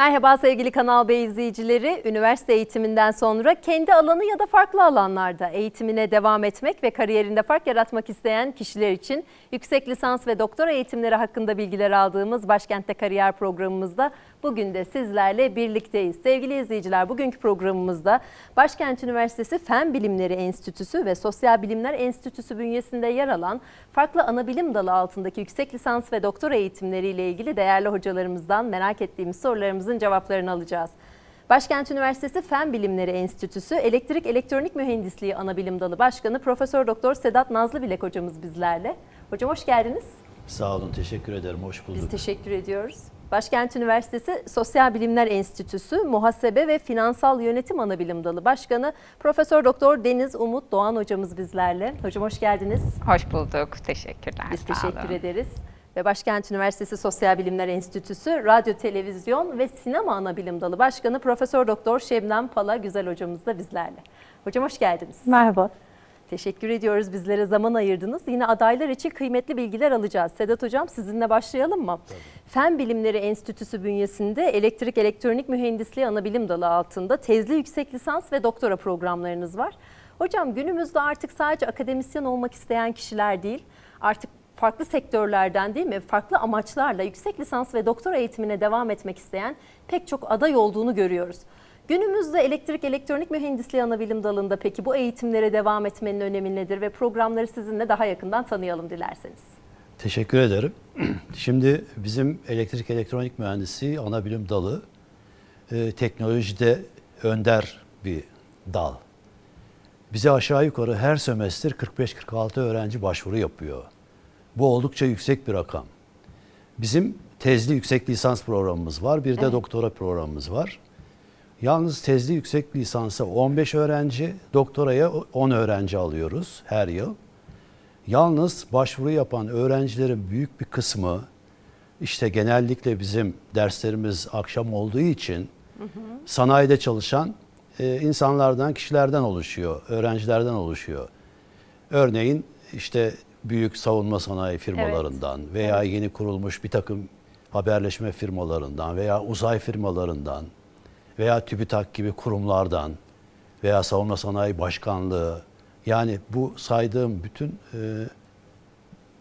Merhaba sevgili Kanal B izleyicileri. Üniversite eğitiminden sonra kendi alanı ya da farklı alanlarda eğitimine devam etmek ve kariyerinde fark yaratmak isteyen kişiler için yüksek lisans ve doktora eğitimleri hakkında bilgiler aldığımız Başkent'te Kariyer programımızda bugün de sizlerle birlikteyiz. Sevgili izleyiciler bugünkü programımızda Başkent Üniversitesi Fen Bilimleri Enstitüsü ve Sosyal Bilimler Enstitüsü bünyesinde yer alan farklı ana bilim dalı altındaki yüksek lisans ve doktora eğitimleriyle ilgili değerli hocalarımızdan merak ettiğimiz sorularımızın cevaplarını alacağız. Başkent Üniversitesi Fen Bilimleri Enstitüsü Elektrik Elektronik Mühendisliği Anabilim Dalı Başkanı Profesör Doktor Sedat Nazlıbilek hocamız bizlerle. Hocam hoş geldiniz. Sağ olun, teşekkür ederim. Hoş bulduk. Biz teşekkür ediyoruz. Başkent Üniversitesi Sosyal Bilimler Enstitüsü Muhasebe ve Finansal Yönetim Anabilim Dalı Başkanı Profesör Doktor Deniz Umut Doğan hocamız bizlerle. Hocam hoş geldiniz. Hoş bulduk. Teşekkürler. Biz sağ teşekkür olun. ederiz. Ve Başkent Üniversitesi Sosyal Bilimler Enstitüsü Radyo, Televizyon ve Sinema Anabilim Dalı Başkanı Profesör Doktor Şebnem Pala Güzel hocamız da bizlerle. Hocam hoş geldiniz. Merhaba. Teşekkür ediyoruz bizlere zaman ayırdınız. Yine adaylar için kıymetli bilgiler alacağız. Sedat Hocam sizinle başlayalım mı? Fen Bilimleri Enstitüsü bünyesinde Elektrik Elektronik Mühendisliği Anabilim Dalı altında tezli yüksek lisans ve doktora programlarınız var. Hocam günümüzde artık sadece akademisyen olmak isteyen kişiler değil, artık farklı sektörlerden değil mi, farklı amaçlarla yüksek lisans ve doktora eğitimine devam etmek isteyen pek çok aday olduğunu görüyoruz. Günümüzde elektrik elektronik mühendisliği anabilim dalında peki bu eğitimlere devam etmenin önemi nedir ve programları sizinle daha yakından tanıyalım dilerseniz. Teşekkür ederim. Şimdi bizim elektrik elektronik mühendisliği ana bilim dalı e, teknolojide önder bir dal. Bize aşağı yukarı her sömestr 45-46 öğrenci başvuru yapıyor. Bu oldukça yüksek bir rakam. Bizim tezli yüksek lisans programımız var, bir de Evet. doktora programımız var. Yalnız tezli yüksek lisansa 15 öğrenci, doktoraya 10 öğrenci alıyoruz her yıl. Yalnız başvuru yapan öğrencilerin büyük bir kısmı işte genellikle bizim derslerimiz akşam olduğu için sanayide çalışan e, insanlardan, kişilerden oluşuyor, öğrencilerden oluşuyor. Örneğin işte büyük savunma sanayi firmalarından veya yeni kurulmuş bir takım haberleşme firmalarından veya uzay firmalarından veya TÜBİTAK gibi kurumlardan veya savunma sanayi başkanlığı yani bu saydığım bütün e,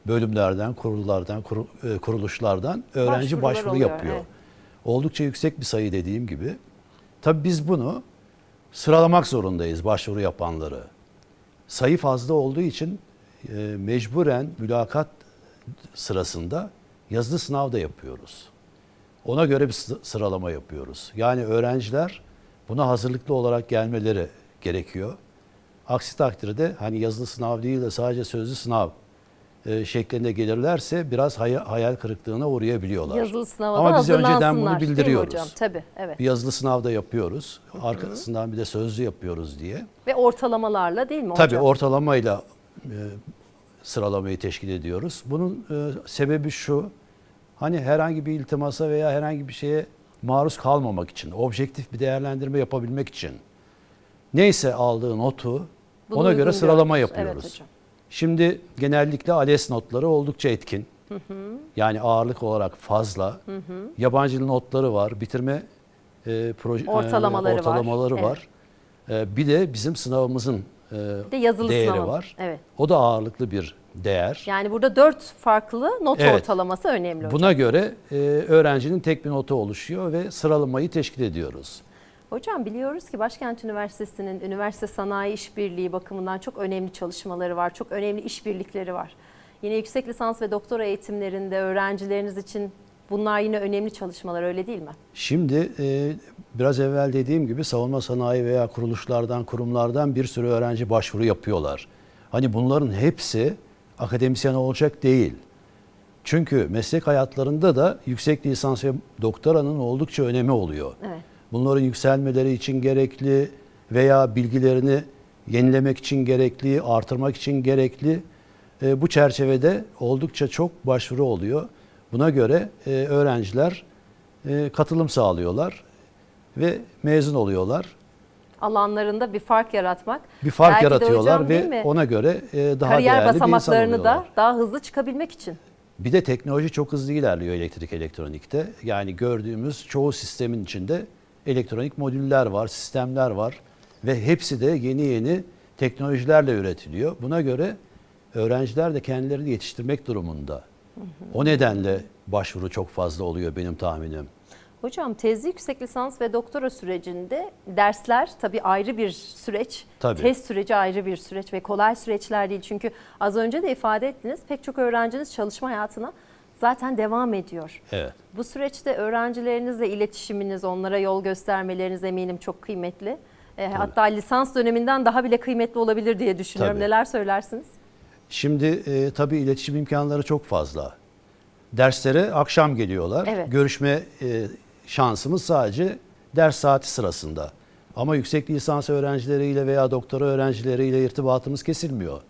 bölümlerden, kurullardan, kuru- e, kuruluşlardan öğrenci başvuru oluyor, yapıyor. evet. Oldukça yüksek bir sayı dediğim gibi. Tabii biz bunu sıralamak zorundayız başvuru yapanları. Sayı fazla olduğu için e, mecburen mülakat sırasında yazılı sınav da yapıyoruz. Ona göre bir sı- sıralama yapıyoruz. Yani öğrenciler buna hazırlıklı olarak gelmeleri gerekiyor. Aksi takdirde hani yazılı sınav değil de sadece sözlü sınav e, şeklinde gelirlerse biraz hay- hayal kırıklığına uğrayabiliyorlar. Yazılı sınava da Ama biz önceden bunu bildiriyoruz. hocam? Tabii, evet. Bir yazılı sınav da yapıyoruz. Arkasından bir de sözlü yapıyoruz diye. Ve ortalamalarla değil mi Tabii hocam? ortalamayla e, sıralamayı teşkil ediyoruz. Bunun e, sebebi şu. Hani herhangi bir iltimasa veya herhangi bir şeye maruz kalmamak için, objektif bir değerlendirme yapabilmek için neyse aldığı notu Bunu ona göre sıralama yapıyoruz. Evet hocam. Şimdi genellikle ALES notları oldukça etkin. Yani ağırlık olarak fazla. Yabancı notları var. Bitirme e, proje, e, Ortalamaları var. ortalamaları Evet. var. E, bir de bizim sınavımızın e, de yazılı değeri sınavı. var. Evet. O da ağırlıklı bir değer. Yani burada dört farklı not Evet. ortalaması önemli hocam. Buna göre e, öğrencinin tek bir notu oluşuyor ve sıralamayı teşkil ediyoruz. Hocam biliyoruz ki Başkent Üniversitesi'nin üniversite sanayi işbirliği bakımından çok önemli çalışmaları var. Çok önemli işbirlikleri var. Yine yüksek lisans ve doktora eğitimlerinde öğrencileriniz için bunlar yine önemli çalışmalar öyle değil mi? Şimdi e, biraz evvel dediğim gibi savunma sanayi veya kuruluşlardan, kurumlardan bir sürü öğrenci başvuru yapıyorlar. Hani bunların hepsi akademisyen olacak değil. Çünkü meslek hayatlarında da yüksek lisans ve doktoranın oldukça önemi oluyor. Evet. Bunların yükselmeleri için gerekli veya bilgilerini yenilemek için gerekli, artırmak için gerekli. E, bu çerçevede oldukça çok başvuru oluyor. Buna göre e, öğrenciler e, katılım sağlıyorlar ve mezun oluyorlar. Alanlarında bir fark yaratmak. Bir fark Belki yaratıyorlar hocam ve ona göre e, daha Kariyer değerli bir insan basamaklarını da oluyorlar. daha hızlı çıkabilmek için. Bir de teknoloji çok hızlı ilerliyor elektrik elektronikte. Yani gördüğümüz çoğu sistemin içinde elektronik modüller var, sistemler var ve hepsi de yeni yeni teknolojilerle üretiliyor. Buna göre öğrenciler de kendilerini yetiştirmek durumunda. O nedenle başvuru çok fazla oluyor benim tahminim. Hocam tezli yüksek lisans ve doktora sürecinde dersler tabii ayrı bir süreç. Tabii. Tez süreci ayrı bir süreç ve kolay süreçler değil. Çünkü az önce de ifade ettiniz pek çok öğrenciniz çalışma hayatına zaten devam ediyor. Evet. Bu süreçte öğrencilerinizle iletişiminiz, onlara yol göstermeleriniz eminim çok kıymetli. E, hatta lisans döneminden daha bile kıymetli olabilir diye düşünüyorum. Tabii. Neler söylersiniz? Şimdi e, tabii iletişim imkanları çok fazla. Derslere akşam geliyorlar. Evet. Görüşme e, şansımız sadece ders saati sırasında. Ama yüksek lisans öğrencileriyle veya doktora öğrencileriyle irtibatımız kesilmiyor.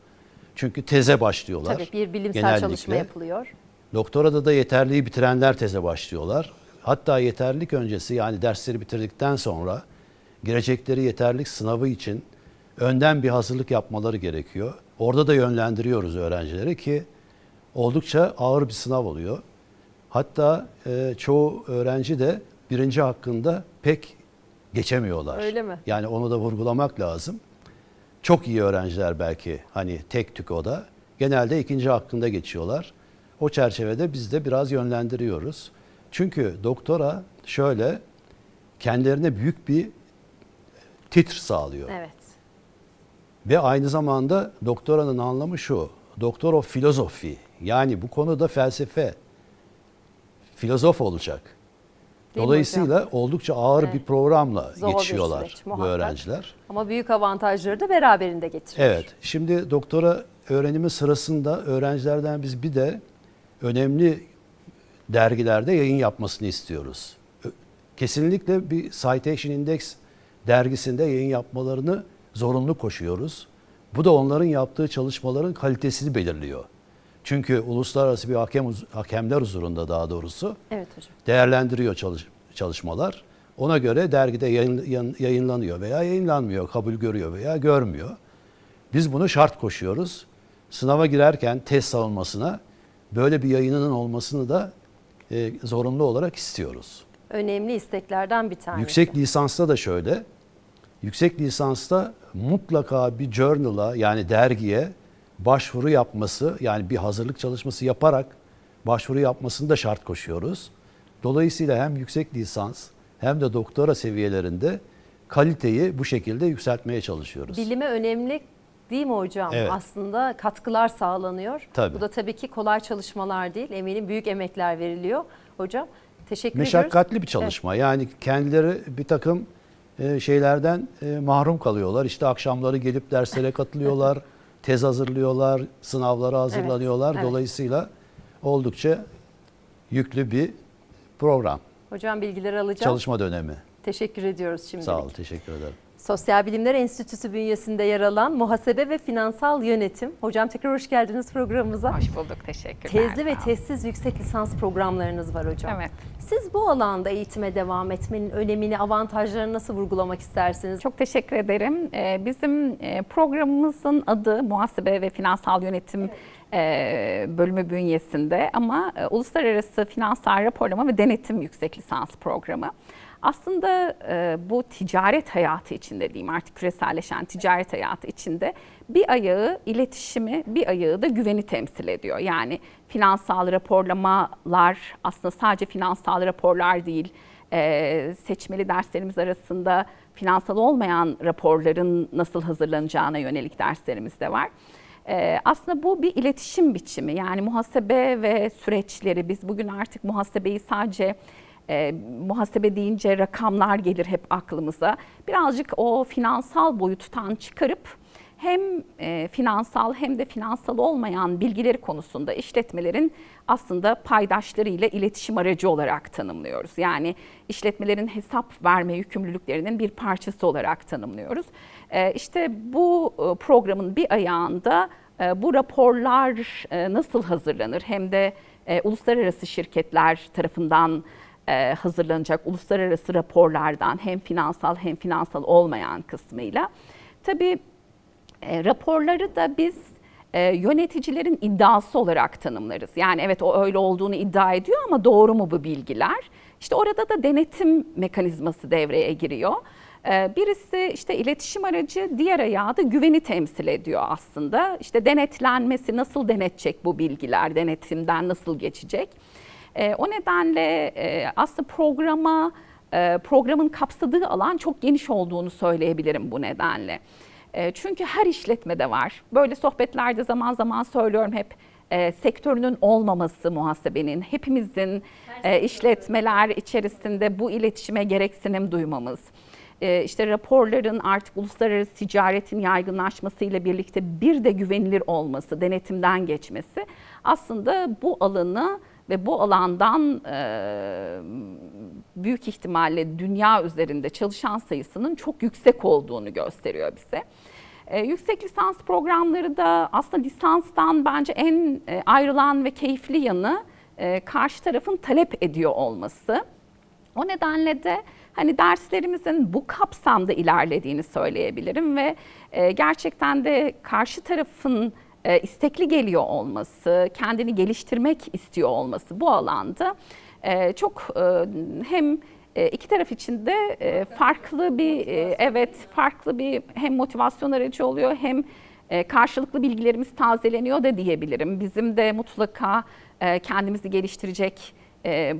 Çünkü teze başlıyorlar. Tabii bir bilimsel genellikle. çalışma yapılıyor. Doktorada da yeterliği bitirenler teze başlıyorlar. Hatta yeterlilik öncesi yani dersleri bitirdikten sonra girecekleri yeterlilik sınavı için önden bir hazırlık yapmaları gerekiyor. Orada da yönlendiriyoruz öğrencileri ki oldukça ağır bir sınav oluyor. Hatta e, çoğu öğrenci de birinci hakkında pek geçemiyorlar. Öyle mi? Yani onu da vurgulamak lazım. Çok iyi öğrenciler belki hani tek tük o da. Genelde ikinci hakkında geçiyorlar. O çerçevede biz de biraz yönlendiriyoruz. Çünkü doktora şöyle kendilerine büyük bir titr sağlıyor. Evet. Ve aynı zamanda doktoranın anlamı şu. Doktor of filozofi. Yani bu konuda felsefe. Filozof olacak. Değil Dolayısıyla oldukça ağır Evet. bir programla Zor bir geçiyorlar süreç, bu muhakkak. öğrenciler. Ama büyük avantajları da beraberinde getiriyor. Evet. Şimdi doktora öğrenimi sırasında öğrencilerden biz bir de önemli dergilerde yayın yapmasını istiyoruz. Kesinlikle bir Citation Index dergisinde yayın yapmalarını zorunlu koşuyoruz. Bu da onların yaptığı çalışmaların kalitesini belirliyor. Çünkü uluslararası bir hakem hakemler huzurunda daha doğrusu Evet hocam. değerlendiriyor çalış- çalışmalar. Ona göre dergide yayın- yayın- yayınlanıyor veya yayınlanmıyor, kabul görüyor veya görmüyor. Biz bunu şart koşuyoruz. Sınava girerken test savunmasına böyle bir yayınının olmasını da e, zorunlu olarak istiyoruz. Önemli isteklerden bir tanesi. Yüksek lisansta da şöyle. Yüksek lisansta mutlaka bir journal'a yani dergiye başvuru yapması yani bir hazırlık çalışması yaparak başvuru yapmasını da şart koşuyoruz. Dolayısıyla hem yüksek lisans hem de doktora seviyelerinde kaliteyi bu şekilde yükseltmeye çalışıyoruz. Bilime önemli değil mi hocam? Evet. Aslında katkılar sağlanıyor. Tabii. Bu da tabii ki kolay çalışmalar değil. Eminim büyük emekler veriliyor. Hocam teşekkür ediyoruz. Meşakkatli bir çalışma. Yani kendileri bir takım şeylerden e, mahrum kalıyorlar. İşte akşamları gelip derslere katılıyorlar, tez hazırlıyorlar, sınavlara hazırlanıyorlar. evet. Dolayısıyla oldukça yüklü bir program, Hocam bilgileri alacağım. çalışma dönemi. Teşekkür ediyoruz şimdi. Sağ ol, teşekkür ederim. Sosyal Bilimler Enstitüsü bünyesinde yer alan Muhasebe ve Finansal Yönetim. Hocam tekrar hoş geldiniz programımıza. Hoş bulduk, teşekkürler. Tezli ve tezsiz yüksek lisans programlarınız var hocam. Evet. Siz bu alanda eğitime devam etmenin önemini, avantajlarını nasıl vurgulamak istersiniz? Çok teşekkür ederim. Ee, Bizim e, programımızın adı Muhasebe ve Finansal Yönetim e, bölümü bünyesinde ama e, Uluslararası Finansal Raporlama ve Denetim Yüksek Lisans Programı. Aslında e, bu ticaret hayatı içinde diyeyim artık küreselleşen ticaret hayatı içinde bir ayağı iletişimi, bir ayağı da güveni temsil ediyor. Yani finansal raporlamalar aslında sadece finansal raporlar değil, e, seçmeli derslerimiz arasında finansal olmayan raporların nasıl hazırlanacağına yönelik derslerimiz de var. E, aslında bu bir iletişim biçimi yani muhasebe ve süreçleri biz bugün artık muhasebeyi sadece e, muhasebe deyince rakamlar gelir hep aklımıza. Birazcık o finansal boyuttan çıkarıp hem e, finansal hem de finansal olmayan bilgileri konusunda işletmelerin aslında paydaşlarıyla iletişim aracı olarak tanımlıyoruz. Yani işletmelerin hesap verme yükümlülüklerinin bir parçası olarak tanımlıyoruz. E, işte bu e, programın bir ayağında e, bu raporlar e, nasıl hazırlanır hem de e, uluslararası şirketler tarafından e, hazırlanacak uluslararası raporlardan hem finansal hem finansal olmayan kısmıyla. Tabii e, raporları da biz e, yöneticilerin iddiası olarak tanımlarız. Yani evet o öyle olduğunu iddia ediyor ama doğru mu bu bilgiler? İşte orada da denetim mekanizması devreye giriyor. E, birisi işte iletişim aracı, diğer ayağı da güveni temsil ediyor aslında. İşte denetlenmesi, nasıl denetecek bu bilgiler, denetimden nasıl geçecek? E, o nedenle e, aslında programa, e, programın kapsadığı alan çok geniş olduğunu söyleyebilirim bu nedenle. E, çünkü her işletmede var. Böyle sohbetlerde zaman zaman söylüyorum hep e, sektörünün olmaması muhasebenin, hepimizin e, işletmeler içerisinde bu iletişime gereksinim duymamız. E, işte raporların artık uluslararası ticaretin yaygınlaşmasıyla birlikte bir de güvenilir olması, denetimden geçmesi aslında bu alanı ve bu alandan e, büyük ihtimalle dünya üzerinde çalışan sayısının çok yüksek olduğunu gösteriyor bize. E, yüksek lisans programları da aslında lisanstan bence en e, ayrılan ve keyifli yanı e, karşı tarafın talep ediyor olması. O nedenle de hani derslerimizin bu kapsamda ilerlediğini söyleyebilirim ve e, gerçekten de karşı tarafın e, istekli geliyor olması, kendini geliştirmek istiyor olması bu alanda e, çok e, hem e, iki taraf için de e, farklı bir e, evet farklı bir hem motivasyon aracı oluyor hem karşılıklı bilgilerimiz tazeleniyor da diyebilirim. Bizim de mutlaka kendimizi geliştirecek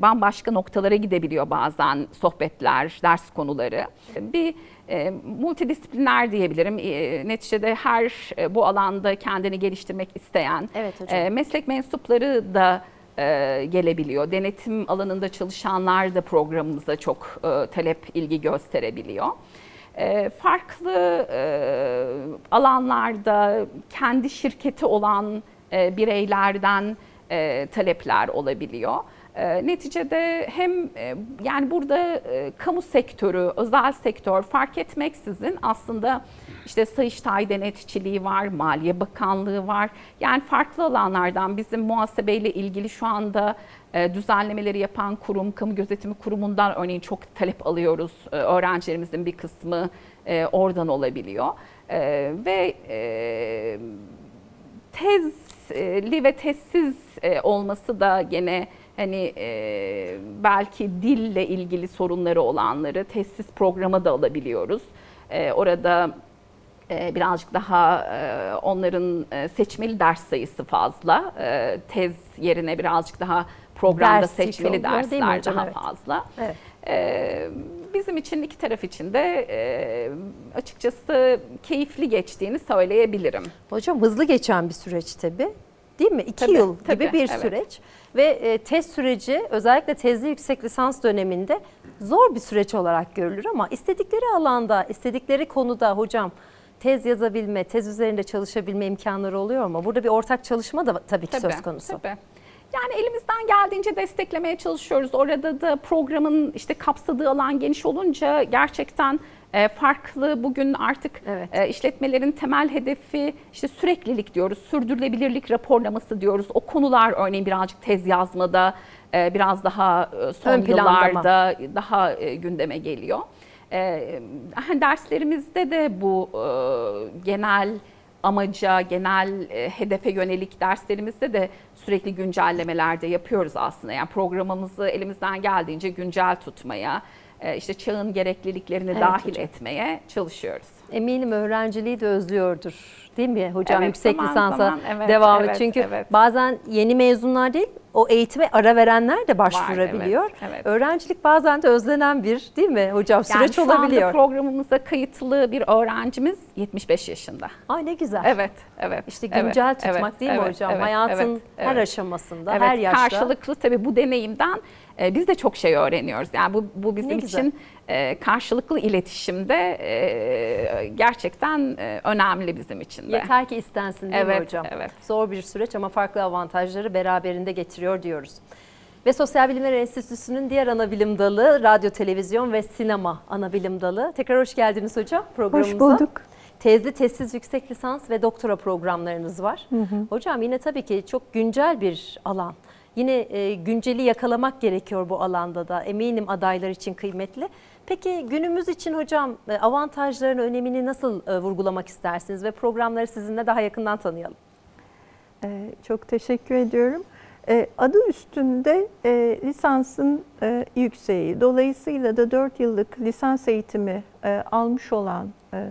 bambaşka noktalara gidebiliyor bazen sohbetler, ders konuları. Bir e, multidisipliner diyebilirim. E, neticede her e, bu alanda kendini geliştirmek isteyen Evet hocam. e, meslek mensupları da e, gelebiliyor. Denetim alanında çalışanlar da programımıza çok e, talep, ilgi gösterebiliyor. E, farklı e, alanlarda kendi şirketi olan e, bireylerden e, talepler olabiliyor. E, neticede hem e, yani burada e, kamu sektörü, özel sektör fark etmeksizin aslında işte Sayıştay denetçiliği var, Maliye Bakanlığı var. Yani farklı alanlardan bizim muhasebeyle ilgili şu anda e, düzenlemeleri yapan kurum, kamu gözetimi kurumundan örneğin çok talep alıyoruz. E, öğrencilerimizin bir kısmı e, oradan olabiliyor. E, ve e, tezli ve tezsiz e, olması da gene hani e, belki dille ilgili sorunları olanları tezsiz programa da alabiliyoruz. E, orada e, birazcık daha e, onların e, seçmeli ders sayısı fazla. Tez yerine birazcık daha programda Ders seçmeli dersler daha Evet. fazla. Evet. Bizim için iki taraf için de açıkçası keyifli geçtiğini söyleyebilirim. Hocam hızlı geçen bir süreç tabii. Değil mi? İki Tabii, yıl tabii, gibi bir evet. süreç. Ve e, test süreci özellikle tezli yüksek lisans döneminde zor bir süreç olarak görülür ama istedikleri alanda, istedikleri konuda hocam tez yazabilme, tez üzerinde çalışabilme imkanları oluyor mu? Burada bir ortak çalışma da tabii ki söz konusu. Tabii. Yani elimizden geldiğince desteklemeye çalışıyoruz. Orada da programın işte kapsadığı alan geniş olunca gerçekten e, farklı bugün artık Evet. e, işletmelerin temel hedefi işte süreklilik diyoruz, sürdürülebilirlik raporlaması diyoruz. O konular örneğin birazcık tez yazmada e, biraz daha e, son Ön yıllarda daha e, gündeme geliyor. E, derslerimizde de bu e, genel amaca, genel e, hedefe yönelik derslerimizde de sürekli güncellemeler de yapıyoruz aslında. Yani programımızı elimizden geldiğince güncel tutmaya, işte çağın gerekliliklerini Evet dahil hocam. etmeye çalışıyoruz. Eminim öğrenciliği de özlüyordur. Değil mi hocam Evet, yüksek zaman lisansa zaman, evet, devam evet, et. Çünkü evet. bazen yeni mezunlar değil o eğitime ara verenler de başvurabiliyor. evet, evet. Öğrencilik bazen de özlenen bir değil mi hocam süreç şu olabiliyor. anda programımıza kayıtlı bir öğrencimiz 75 yaşında. Ay ne güzel. Evet, evet. İşte evet, güncel tutmak evet, değil mi evet, hocam? evet, Hayatın evet, her evet. aşamasında, Evet, her yaşta. karşılıklı tabii bu deneyimden e, biz de çok şey öğreniyoruz. Yani bu, bu Ne bizim güzel. için e, karşılıklı iletişimde e, gerçekten e, önemli bizim için de. Yeter ki istensin değil mi Evet, hocam? evet. Zor bir süreç ama farklı avantajları beraberinde getiriyor diyoruz. Ve Sosyal Bilimler Enstitüsü'nün diğer ana bilim dalı, radyo, televizyon ve sinema ana bilim dalı. Tekrar hoş geldiniz hocam programımıza. Hoş bulduk. Tezli, tezsiz yüksek lisans ve doktora programlarınız var. Hocam yine tabii ki çok güncel bir alan. Yine e, günceli yakalamak gerekiyor bu alanda da. Eminim adaylar için kıymetli. Peki günümüz için hocam e, avantajlarını, önemini nasıl e, vurgulamak istersiniz ve programları sizinle daha yakından tanıyalım? Çok teşekkür ediyorum. Adı üstünde lisansın yükseği. Dolayısıyla da 4 yıllık lisans eğitimi almış olan e,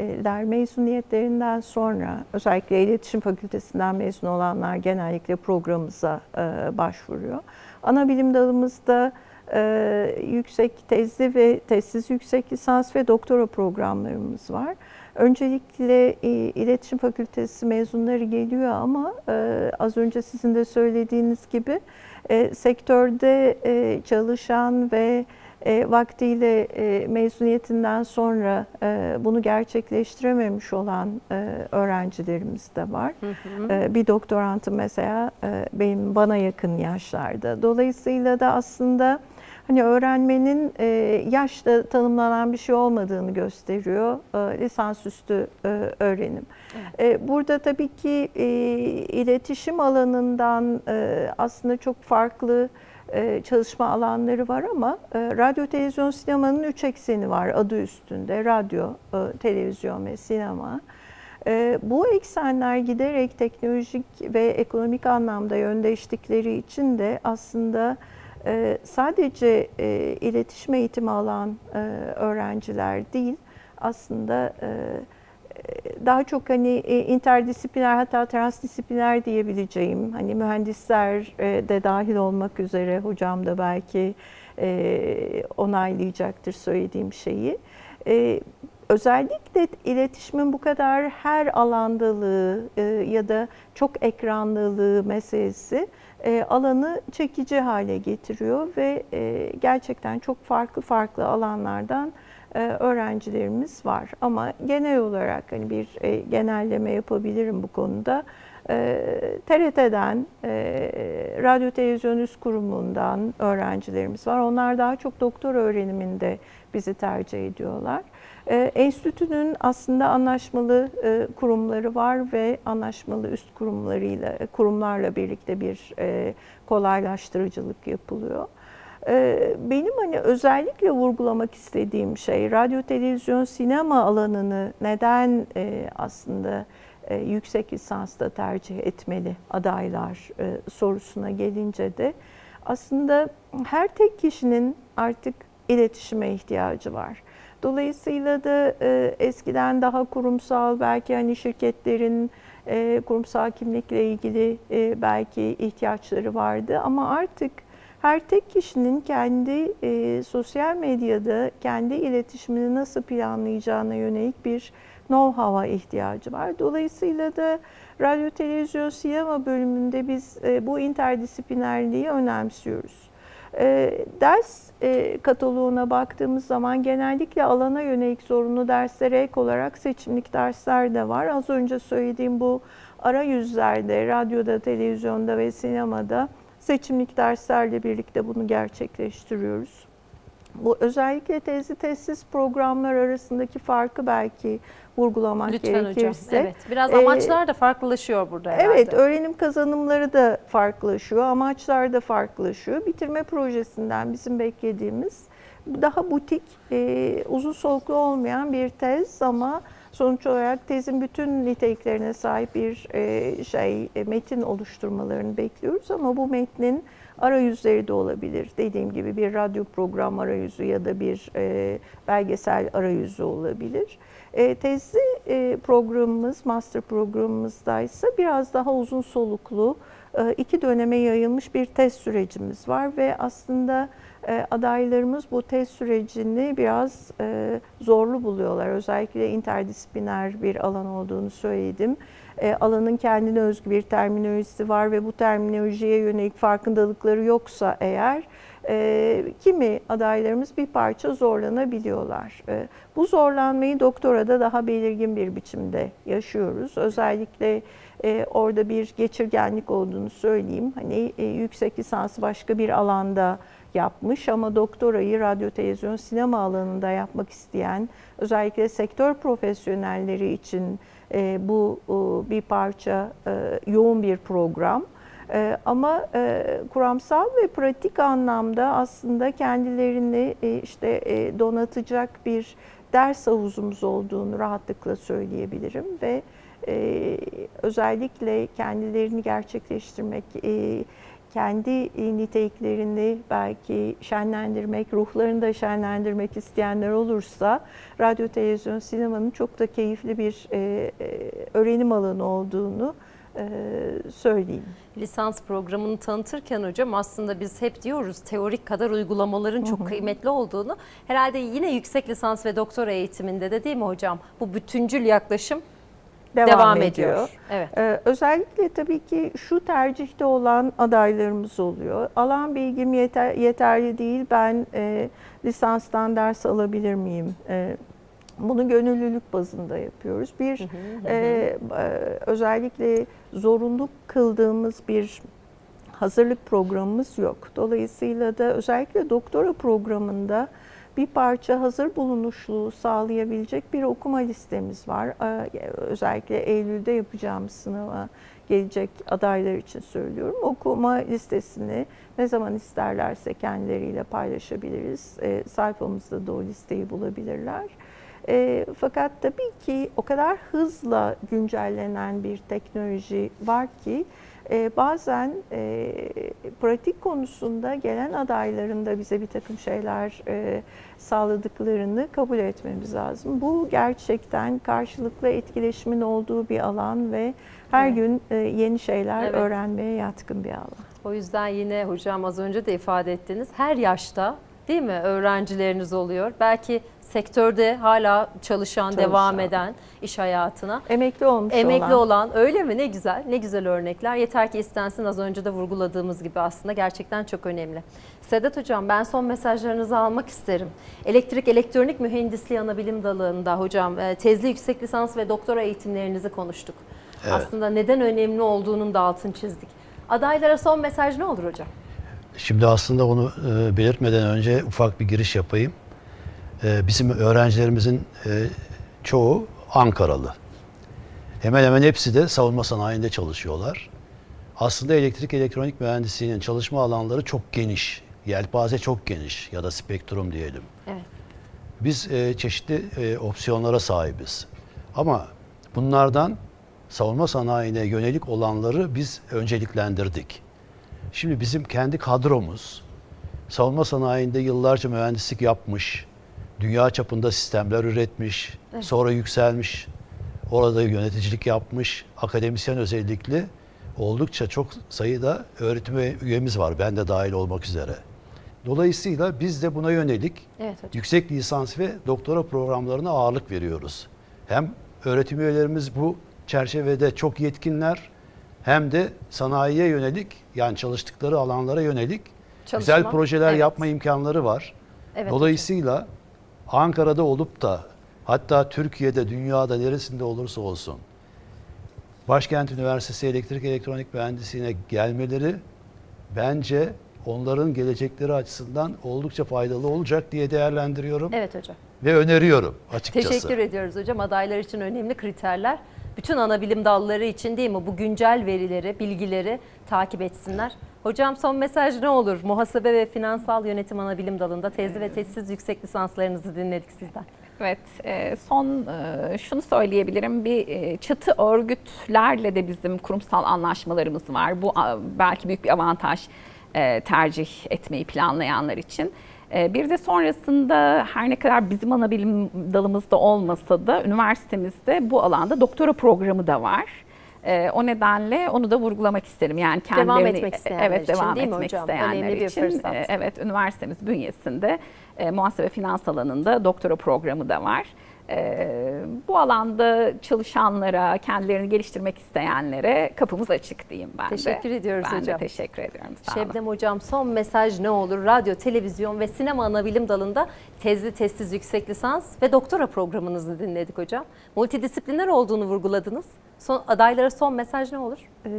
öğrenciler mezuniyetlerinden sonra özellikle iletişim fakültesinden mezun olanlar genellikle programımıza e, başvuruyor. Ana bilim dalımızda e, yüksek tezli ve tezsiz yüksek lisans ve doktora programlarımız var. Öncelikle e, iletişim fakültesi mezunları geliyor ama e, az önce sizin de söylediğiniz gibi e, sektörde e, çalışan ve e, vaktiyle e, mezuniyetinden sonra e, bunu gerçekleştirememiş olan e, öğrencilerimiz de var. E, bir doktorantı mesela e, benim bana yakın yaşlarda. Dolayısıyla da aslında hani öğrenmenin e, yaşla tanımlanan bir şey olmadığını gösteriyor e, lisansüstü e, öğrenim. E, burada tabii ki e, iletişim alanından e, aslında çok farklı çalışma alanları var ama e, radyo, televizyon, sinemanın üç ekseni var adı üstünde. Radyo, e, televizyon ve sinema. E, Bu eksenler giderek teknolojik ve ekonomik anlamda yöndeştikleri için de aslında e, sadece e, iletişim eğitimi alan e, öğrenciler değil, aslında e, daha çok hani e, interdisipliner hatta transdisipliner diyebileceğim hani mühendisler e, de dahil olmak üzere hocam da belki e, onaylayacaktır söylediğim şeyi. Özellikle iletişimin bu kadar her alandalığı ya da çok ekranlılığı meselesi alanı çekici hale getiriyor ve gerçekten çok farklı farklı alanlardan öğrencilerimiz var. Ama genel olarak hani bir e, genelleme yapabilirim bu konuda. E, TRT'den, e, Radyo Televizyon Üst Kurumu'ndan öğrencilerimiz var. Onlar daha çok doktor öğreniminde bizi tercih ediyorlar. E, Enstitünün aslında anlaşmalı e, kurumları var ve anlaşmalı üst kurumlarıyla kurumlarla birlikte bir e, kolaylaştırıcılık yapılıyor. E, Benim hani özellikle vurgulamak istediğim şey radyo, televizyon, sinema alanını neden e, aslında e, yüksek lisansta tercih etmeli adaylar e, sorusuna gelince de aslında her tek kişinin artık iletişime ihtiyacı var. Dolayısıyla da eskiden daha kurumsal belki hani şirketlerin kurumsal kimlikle ilgili belki ihtiyaçları vardı ama artık her tek kişinin kendi e, sosyal medyada kendi iletişimini nasıl planlayacağına yönelik bir know-how'a ihtiyacı var. Dolayısıyla da radyo, televizyon, sinema bölümünde biz e, bu interdisiplinerliği önemsiyoruz. E, ders e, kataloğuna baktığımız zaman genellikle alana yönelik zorunlu derslere ek olarak seçimlik dersler de var. Az önce söylediğim bu arayüzlerde, radyoda, televizyonda ve sinemada seçimlik derslerle birlikte bunu gerçekleştiriyoruz. Bu özellikle tezli tesis programlar arasındaki farkı belki vurgulamak Lütfen gerekirse. hocam. Evet. Biraz e, amaçlar da farklılaşıyor burada herhalde. Evet, öğrenim kazanımları da farklılaşıyor, amaçlar da farklılaşıyor. Bitirme projesinden bizim beklediğimiz daha butik, e, uzun soluklu olmayan bir tez ama sonuç olarak tezin bütün niteliklerine sahip bir e, şey e, metin oluşturmalarını bekliyoruz ama bu metnin arayüzleri de olabilir. Dediğim gibi bir radyo program arayüzü ya da bir e, belgesel arayüzü olabilir. E, e, programımız, master programımızda ise biraz daha uzun soluklu, iki döneme yayılmış bir test sürecimiz var ve aslında e, adaylarımız bu test sürecini biraz e, zorlu buluyorlar. Özellikle interdisipliner bir alan olduğunu söyledim. E, alanın kendine özgü bir terminolojisi var ve bu terminolojiye yönelik farkındalıkları yoksa eğer kimi adaylarımız bir parça zorlanabiliyorlar. Bu zorlanmayı doktorada daha belirgin bir biçimde yaşıyoruz. Özellikle e, orada bir geçirgenlik olduğunu söyleyeyim. Hani e, yüksek lisansı başka bir alanda yapmış ama doktorayı radyo, televizyon, sinema alanında yapmak isteyen özellikle sektör profesyonelleri için e, bu e, bir parça e, yoğun bir program. E, ama e, kuramsal ve pratik anlamda aslında kendilerini e, işte e, donatacak bir ders havuzumuz olduğunu rahatlıkla söyleyebilirim ve e, özellikle kendilerini gerçekleştirmek, e, kendi e, niteliklerini belki şenlendirmek, ruhlarını da şenlendirmek isteyenler olursa radyo, televizyon, sinemanın çok da keyifli bir e, e, öğrenim alanı olduğunu e, söyleyeyim. Lisans programını tanıtırken hocam aslında biz hep diyoruz teorik kadar uygulamaların çok kıymetli olduğunu. Herhalde yine yüksek lisans ve doktora eğitiminde de değil mi hocam? Bu bütüncül yaklaşım Devam, devam, ediyor. ediyor. Evet. Ee, özellikle tabii ki şu tercihte olan adaylarımız oluyor. Alan bilgim yeter, yeterli değil, ben e, lisanstan ders alabilir miyim? E, bunu gönüllülük bazında yapıyoruz. Bir e, e, özellikle zorunlu kıldığımız bir hazırlık programımız yok. Dolayısıyla da özellikle doktora programında bir parça hazır bulunuşluğu sağlayabilecek bir okuma listemiz var. Ee, Özellikle Eylül'de yapacağımız sınava gelecek adaylar için söylüyorum. Okuma listesini ne zaman isterlerse kendileriyle paylaşabiliriz. E, sayfamızda da o listeyi bulabilirler. E, fakat tabii ki o kadar hızla güncellenen bir teknoloji var ki e, bazen e, pratik konusunda gelen adayların da bize bir takım şeyler e, sağladıklarını kabul etmemiz lazım. Bu gerçekten karşılıklı etkileşimin olduğu bir alan ve her Evet. gün e, yeni şeyler Evet. öğrenmeye yatkın bir alan. O yüzden yine hocam az önce de ifade ettiniz. Her yaşta değil mi öğrencileriniz oluyor. Belki sektörde hala çalışan, Çalışan. devam eden iş hayatına. Emekli olmuş Emekli olan. olan öyle mi? Ne güzel. Ne güzel örnekler. Yeter ki istensin az önce de vurguladığımız gibi aslında gerçekten çok önemli. Sedat Hocam ben son mesajlarınızı almak isterim. Elektrik Elektronik Mühendisliği Anabilim Dalı'nda hocam e, tezli yüksek lisans ve doktora eğitimlerinizi konuştuk. Evet. Aslında neden önemli olduğunun da altını çizdik. Adaylara son mesaj ne olur hocam? Şimdi aslında onu e, belirtmeden önce ufak bir giriş yapayım. E, bizim öğrencilerimizin e, çoğu Ankaralı. Hemen hemen hepsi de savunma sanayinde çalışıyorlar. Aslında elektrik elektronik mühendisliğinin çalışma alanları çok geniş. Yelpaze çok geniş ya da spektrum diyelim. Evet. Biz e, çeşitli e, opsiyonlara sahibiz. Ama bunlardan savunma sanayine yönelik olanları biz önceliklendirdik. Şimdi bizim kendi kadromuz savunma sanayinde yıllarca mühendislik yapmış, dünya çapında sistemler üretmiş, sonra yükselmiş, orada yöneticilik yapmış, akademisyen özellikle oldukça çok sayıda öğretim üyemiz var, ben de dahil olmak üzere. Dolayısıyla biz de buna yönelik Evet hocam. yüksek lisans ve doktora programlarına ağırlık veriyoruz. Hem öğretim üyelerimiz bu çerçevede çok yetkinler hem de sanayiye yönelik yani çalıştıkları alanlara yönelik güzel Çalışma, projeler evet. yapma imkanları var. Evet Dolayısıyla Ankara'da olup da hatta Türkiye'de, dünyada neresinde olursa olsun Başkent Üniversitesi Elektrik Elektronik Mühendisliğine gelmeleri bence onların gelecekleri açısından oldukça faydalı olacak diye değerlendiriyorum Evet hocam. ve öneriyorum açıkçası. Teşekkür ediyoruz hocam. Adaylar için önemli kriterler. Bütün ana bilim dalları için değil mi? Bu güncel verileri, bilgileri takip etsinler. Hocam son mesaj ne olur? Muhasebe ve finansal yönetim ana bilim dalında tezli ve tezsiz yüksek lisanslarınızı dinledik sizden. Evet, e, son e, şunu söyleyebilirim. Bir e, çatı örgütlerle de bizim kurumsal anlaşmalarımız var. Bu belki büyük bir avantaj tercih etmeyi planlayanlar için. E, Bir de sonrasında her ne kadar bizim ana bilim dalımızda olmasa da üniversitemizde bu alanda doktora programı da var. E, o nedenle onu da vurgulamak isterim. Yani Devam kendilerini etmek isteyenler evet için devam değil mi etmek hocam? isteyenler Önemli bir için fırsat. e, evet üniversitemiz bünyesinde e, muhasebe finans alanında doktora programı da var. E, bu alanda çalışanlara, kendilerini geliştirmek isteyenlere kapımız açık diyeyim ben de. Teşekkür ediyoruz ben hocam. de teşekkür ediyorum. Sağ olun. Şebnem hocam son mesaj ne olur? Radyo, televizyon ve sinema ana bilim dalında tezli tezsiz yüksek lisans ve doktora programınızı dinledik hocam. Multidisipliner olduğunu vurguladınız. Son, adaylara son mesaj ne olur? Ee,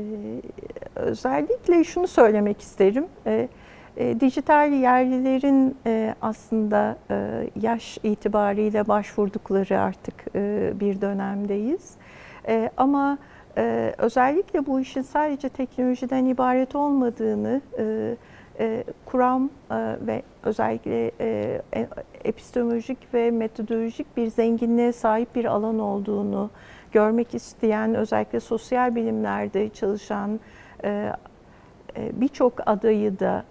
özellikle şunu söylemek isterim. Ee, e, dijital yerlilerin e, aslında e, yaş itibariyle başvurdukları artık e, bir dönemdeyiz. E, ama e, özellikle bu işin sadece teknolojiden ibaret olmadığını e, e, kuram e, ve özellikle e, e- epistemolojik ve metodolojik bir zenginliğe sahip bir alan olduğunu görmek isteyen, özellikle sosyal bilimlerde çalışan e, e, birçok adayı da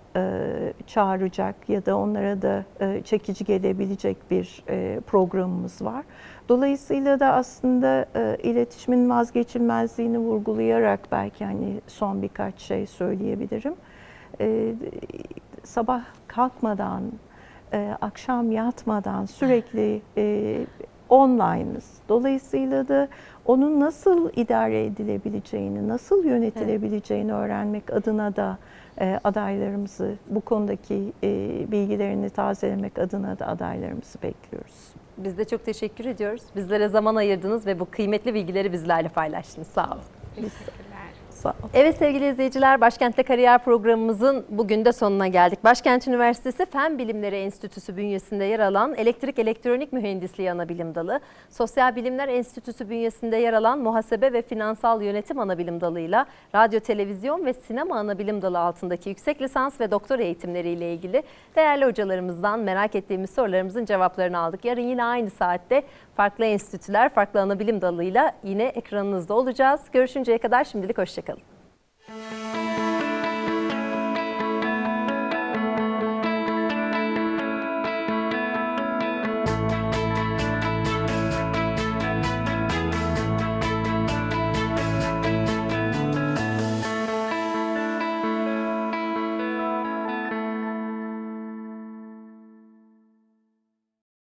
çağıracak ya da onlara da e, çekici gelebilecek bir e, programımız var. Dolayısıyla da aslında e, iletişimin vazgeçilmezliğini vurgulayarak belki hani son birkaç şey söyleyebilirim. E, sabah kalkmadan, e, akşam yatmadan sürekli e, online'ız. Dolayısıyla da onun nasıl idare edilebileceğini, nasıl yönetilebileceğini öğrenmek adına da e, adaylarımızı, bu konudaki e, bilgilerini tazelemek adına da adaylarımızı bekliyoruz. Biz de çok teşekkür ediyoruz. Bizlere zaman ayırdınız ve bu kıymetli bilgileri bizlerle paylaştınız. Sağ olun. Sağ olun. Evet sevgili izleyiciler, Başkent'te kariyer programımızın bugün de sonuna geldik. Başkent Üniversitesi Fen Bilimleri Enstitüsü bünyesinde yer alan Elektrik Elektronik Mühendisliği Anabilim Dalı, Sosyal Bilimler Enstitüsü bünyesinde yer alan Muhasebe ve Finansal Yönetim Anabilim Dalı'yla Radyo, Televizyon ve Sinema Anabilim Dalı altındaki yüksek lisans ve doktora eğitimleriyle ilgili değerli hocalarımızdan merak ettiğimiz sorularımızın cevaplarını aldık. Yarın yine aynı saatte farklı enstitüler, farklı anabilim dalıyla yine ekranınızda olacağız. Görüşünceye kadar şimdilik hoşçakalın.